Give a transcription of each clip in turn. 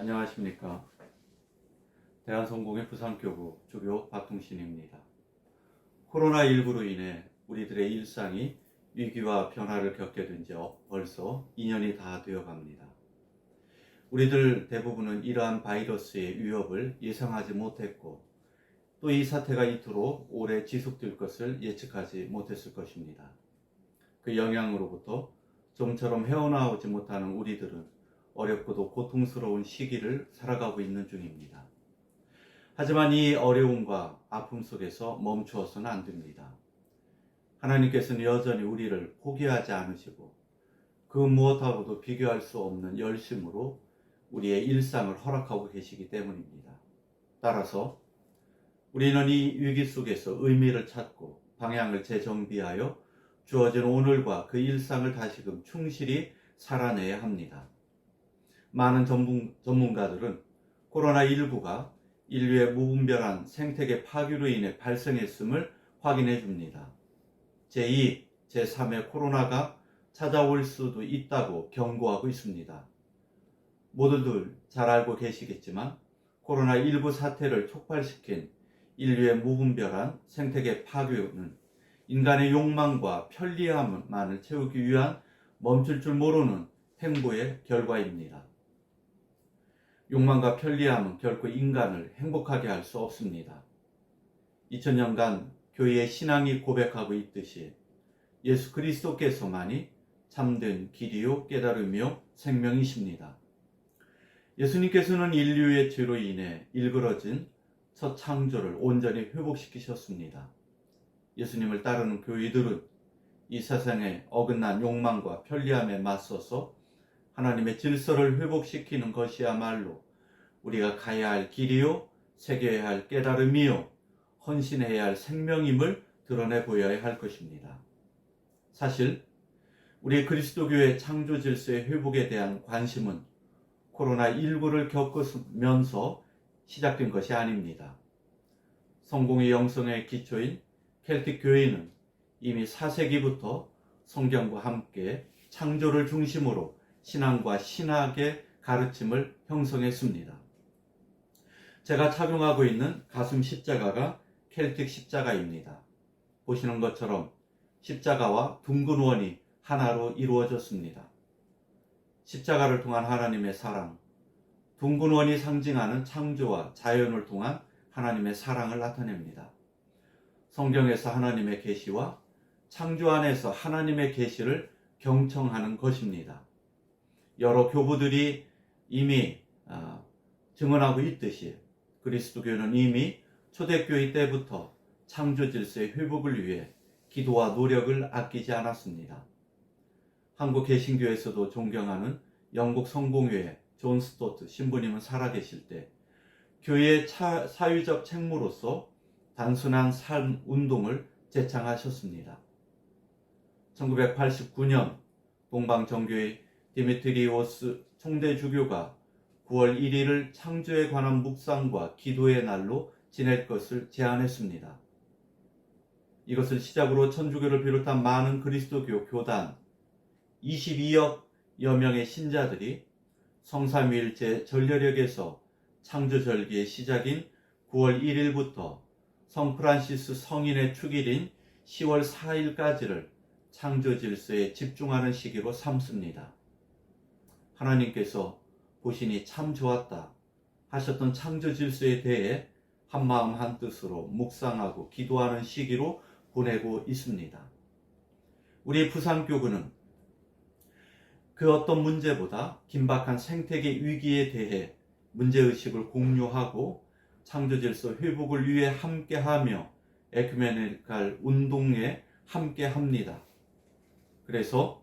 안녕하십니까. 대한성공회 부산교구 주교 박통신입니다. 코로나19로 인해 우리들의 일상이 위기와 변화를 겪게 된 지 벌써 2년이 다 되어 갑니다. 우리들 대부분은 이러한 바이러스의 위협을 예상하지 못했고 또 이 사태가 이토록 오래 지속될 것을 예측하지 못했을 것입니다. 그 영향으로부터 좀처럼 헤어나오지 못하는 우리들은 어렵고도 고통스러운 시기를 살아가고 있는 중입니다. 하지만 이 어려움과 아픔 속에서 멈추어서는 안 됩니다. 하나님께서는 여전히 우리를 포기하지 않으시고 그 무엇하고도 비교할 수 없는 열심으로 우리의 일상을 허락하고 계시기 때문입니다. 따라서 우리는 이 위기 속에서 의미를 찾고 방향을 재정비하여 주어진 오늘과 그 일상을 다시금 충실히 살아내야 합니다. 많은 전문, 전문가들은 코로나19가 인류의 무분별한 생태계 파괴로 인해 발생했음을 확인해 줍니다. 제2, 제3의 코로나가 찾아올 수도 있다고 경고하고 있습니다. 모두들 잘 알고 계시겠지만 코로나19 사태를 촉발시킨 인류의 무분별한 생태계 파괴는 인간의 욕망과 편리함만을 채우기 위한 멈출 줄 모르는 행보의 결과입니다. 욕망과 편리함은 결코 인간을 행복하게 할 수 없습니다. 2000년간 교회의 신앙이 고백하고 있듯이 예수 그리스도께서만이 참된 길이요 깨달음이요 생명이십니다. 예수님께서는 인류의 죄로 인해 일그러진 첫 창조를 온전히 회복시키셨습니다. 예수님을 따르는 교회들은 이 세상의 어긋난 욕망과 편리함에 맞서서 하나님의 질서를 회복시키는 것이야말로 우리가 가야 할 길이요, 새겨야 할 깨달음이요, 헌신해야 할 생명임을 드러내 보여야 할 것입니다. 사실 우리 그리스도교의 창조 질서의 회복에 대한 관심은 코로나19를 겪으면서 시작된 것이 아닙니다. 성공의 영성의 기초인 켈틱 교회는 이미 4세기부터 성경과 함께 창조를 중심으로 신앙과 신학의 가르침을 형성했습니다. 제가 착용하고 있는 가슴 십자가가 켈틱 십자가입니다. 보시는 것처럼 십자가와 둥근 원이 하나로 이루어졌습니다. 십자가를 통한 하나님의 사랑, 둥근 원이 상징하는 창조와 자연을 통한 하나님의 사랑을 나타냅니다. 성경에서 하나님의 계시와 창조 안에서 하나님의 계시를 경청하는 것입니다. 여러 교부들이 이미 아, 증언하고 있듯이 그리스도교는 이미 초대교회 때부터 창조 질서의 회복을 위해 기도와 노력을 아끼지 않았습니다. 한국 개신교에서도 존경하는 영국 성공회의 존 스토트 신부님은 살아계실 때 교회의 차, 사회적 책무로서 단순한 삶 운동을 제창하셨습니다. 1989년 동방정교의 디미트리오스 총대 주교가 9월 1일을 창조에 관한 묵상과 기도의 날로 지낼 것을 제안했습니다. 이것을 시작으로 천주교를 비롯한 많은 그리스도교 교단 22억여 명의 신자들이 성삼위일제 전려력에서 창조절기의 시작인 9월 1일부터 성 프란시스 성인의 축일인 10월 4일까지를 창조 질서에 집중하는 시기로 삼습니다. 하나님께서 보시니 참 좋았다 하셨던 창조 질서에 대해 한마음 한뜻으로 묵상하고 기도하는 시기로 보내고 있습니다. 우리 부산교구는 그 어떤 문제보다 긴박한 생태계 위기에 대해 문제의식을 공유하고 창조 질서 회복을 위해 함께하며 에큐메니칼 운동에 함께합니다. 그래서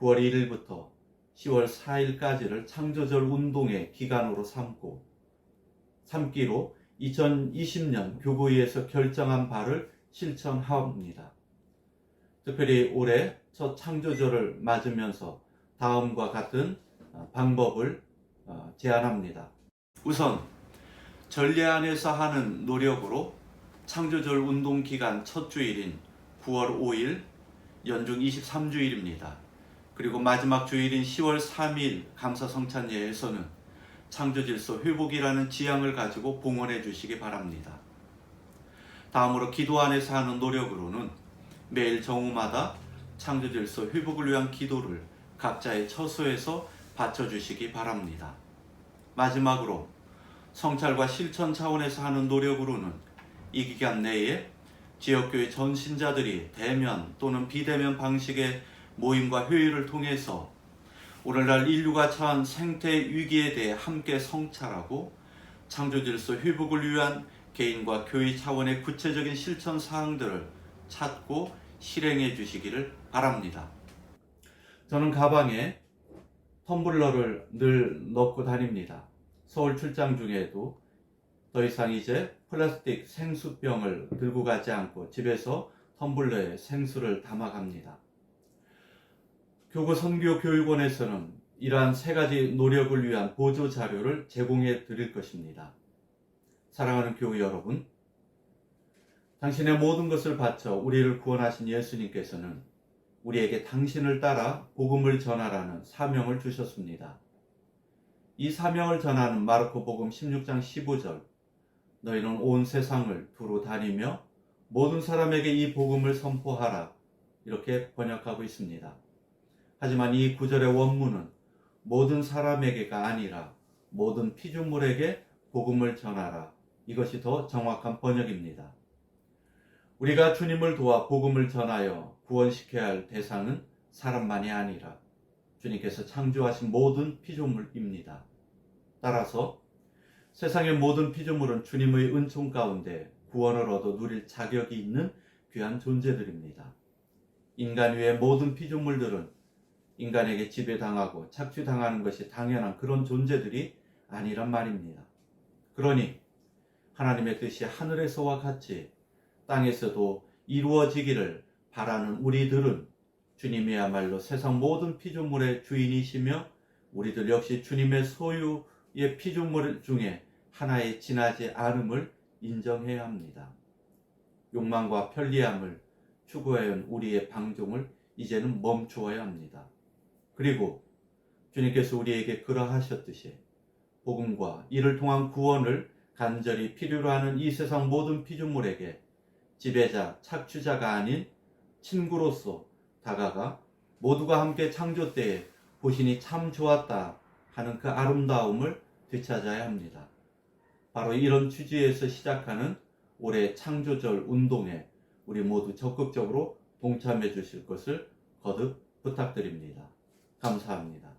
9월 1일부터 10월 4일까지를 창조절 운동의 기간으로 삼고 삼기로 2020년 교구위에서 결정한 바를 실천합니다. 특별히 올해 첫 창조절을 맞으면서 다음과 같은 방법을 어, 제안합니다. 우선 전례 안에서 하는 노력으로 창조절 운동 기간 첫 주일인 9월 5일 연중 23주일입니다. 그리고 마지막 주일인 10월 3일 감사 성찬 예에서는 창조 질서 회복이라는 지향을 가지고 봉헌해 주시기 바랍니다. 다음으로 기도 안에서 하는 노력으로는 매일 정오마다 창조 질서 회복을 위한 기도를 각자의 처소에서 바쳐 주시기 바랍니다. 마지막으로 성찰과 실천 차원에서 하는 노력으로는 이 기간 내에 지역교회 전신자들이 대면 또는 비대면 방식의 모임과 회의를 통해서 오늘날 인류가 처한 생태 위기에 대해 함께 성찰하고 창조 질서 회복을 위한 개인과 교회 차원의 구체적인 실천 사항들을 찾고 실행해 주시기를 바랍니다. 저는 가방에 텀블러를 늘 넣고 다닙니다. 서울 출장 중에도 더 이상 이제 플라스틱 생수병을 들고 가지 않고 집에서 텀블러에 생수를 담아갑니다. 교구 선교 교육원에서는 이러한 세 가지 노력을 위한 보조 자료를 제공해 드릴 것입니다. 사랑하는 교우 여러분, 당신의 모든 것을 바쳐 우리를 구원하신 예수님께서는 우리에게 당신을 따라 복음을 전하라는 사명을 주셨습니다. 이 사명을 전하는 마르코 복음 16장 15절 너희는 온 세상을 두루 다니며 모든 사람에게 이 복음을 선포하라 이렇게 번역하고 있습니다. 하지만 이 구절의 원문은 모든 사람에게가 아니라 모든 피조물에게 복음을 전하라 이것이 더 정확한 번역입니다. 우리가 주님을 도와 복음을 전하여 구원시켜야 할 대상은 사람만이 아니라 주님께서 창조하신 모든 피조물입니다. 따라서 세상의 모든 피조물은 주님의 은총 가운데 구원을 얻어 누릴 자격이 있는 귀한 존재들입니다. 인간 외의 모든 피조물들은 인간에게 지배당하고 착취당하는 것이 당연한 그런 존재들이 아니란 말입니다. 그러니 하나님의 뜻이 하늘에서와 같이 땅에서도 이루어지기를 바라는 우리들은 주님이야말로 세상 모든 피조물의 주인이시며 우리들 역시 주님의 소유의 피조물 중에 하나에 지나지 않음을 인정해야 합니다. 욕망과 편리함을 추구해온 우리의 방종을 이제는 멈추어야 합니다. 그리고 주님께서 우리에게 그러하셨듯이 복음과 이를 통한 구원을 간절히 필요로 하는 이 세상 모든 피조물에게 지배자, 착취자가 아닌 친구로서 다가가 모두가 함께 창조 때에 보시니 참 좋았다 하는 그 아름다움을 되찾아야 합니다. 바로 이런 취지에서 시작하는 올해 창조절 운동에 우리 모두 적극적으로 동참해 주실 것을 거듭 부탁드립니다. 감사합니다.